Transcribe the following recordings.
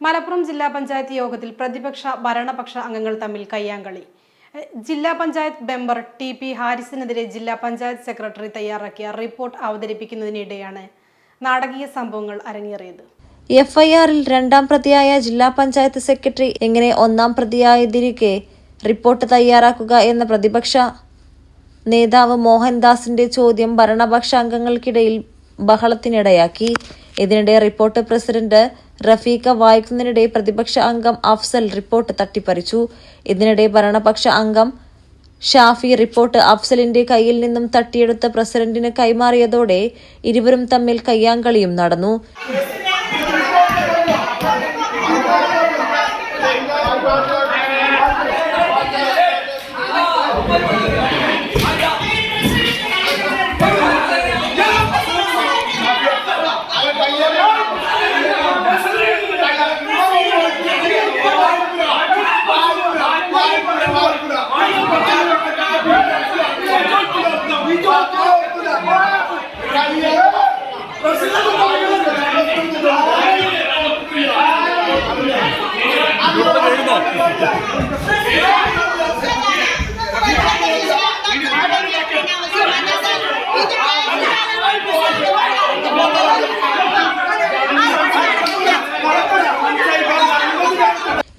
മലപ്പുറം ജില്ലാ പഞ്ചായത്ത് യോഗത്തിൽ പ്രതിപക്ഷ ഭരണപക്ഷ അംഗങ്ങൾ തമ്മിൽ കയ്യാങ്കളി. ജില്ലാ പഞ്ചായത്ത് മെമ്പർ ടി പി ഹാരിസിനെതിരെ ജില്ലാ പഞ്ചായത്ത് സെക്രട്ടറി തയ്യാറാക്കിയ റിപ്പോർട്ട് അവതരിപ്പിക്കുന്നതിനിടെയാണ് നാടകീയ സംഭവങ്ങൾ അരങ്ങേറിയത്. എഫ്ഐആറിൽ രണ്ടാം പ്രതിയായ ജില്ലാ പഞ്ചായത്ത് സെക്രട്ടറി എങ്ങനെ ഒന്നാം പ്രതിയായതിരിക്കെ റിപ്പോർട്ട് തയ്യാറാക്കുക എന്ന പ്രതിപക്ഷ നേതാവ് മോഹൻദാസിന്റെ ചോദ്യം ഭരണപക്ഷ അംഗങ്ങൾക്കിടയിൽ ബഹളത്തിനിടയാക്കി. ഇതിനിടെ റിപ്പോർട്ട് പ്രസിഡന്റ് റഫീഖ വായിക്കുന്നതിനിടെ പ്രതിപക്ഷ അംഗം അഫ്സൽ റിപ്പോർട്ട് തട്ടിപ്പറിച്ചു. ഇതിനിടെ ഭരണപക്ഷ അംഗം ഷാഫി റിപ്പോർട്ട് അഫ്സലിന്റെ കയ്യിൽ നിന്നും തട്ടിയെടുത്ത് പ്രസിഡന്റിന് കൈമാറിയതോടെ ഇരുവരും തമ്മിൽ കയ്യാങ്കളിയും നടന്നു.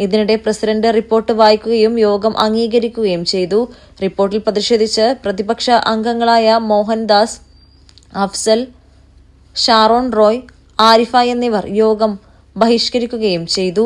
ഇതിനിടെ പ്രസിഡന്റ് റിപ്പോർട്ട് വായിക്കുകയും യോഗം അംഗീകരിക്കുകയും ചെയ്തു. റിപ്പോർട്ടിൽ പ്രതിഷേധിച്ച് പ്രതിപക്ഷ അംഗങ്ങളായ മോഹൻദാസ് അഫ്സൽ ഷാറോൺ റോയ് ആരിഫ എന്നിവർ യോഗം ബഹിഷ്കരിക്കുകയും ചെയ്തു.